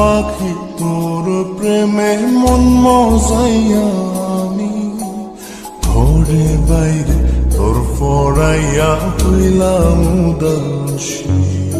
পাখি তোর প্রেমে মন আমি ঘরে বাইরে তোর পড়াইয়া হইলাম উদাসী।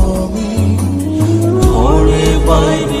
আমি ঘরে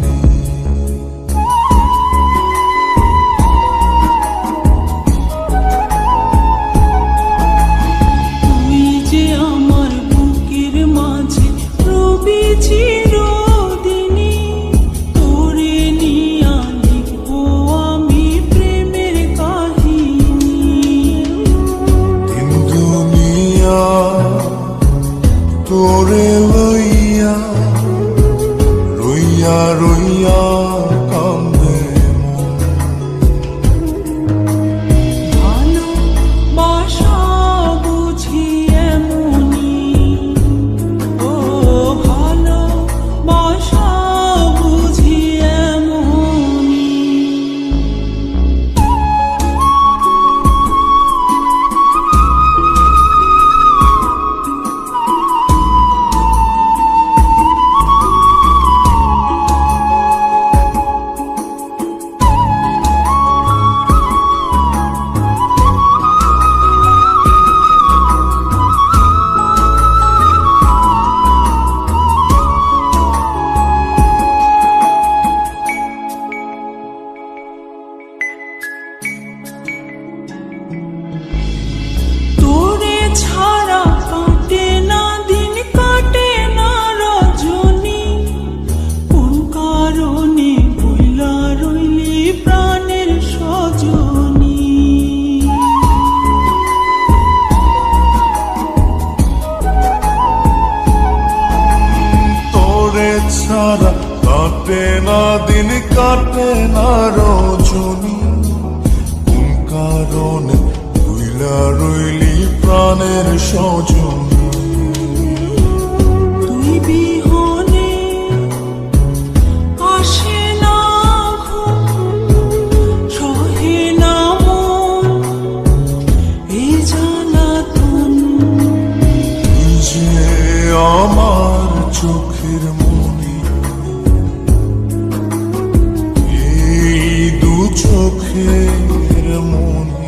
তোরে তোরে কাটে না দিন কাটে না রজনী। কোন কারণে ভুইলা রইলি প্রাণের সজনী? আমার বিহনে يكرمون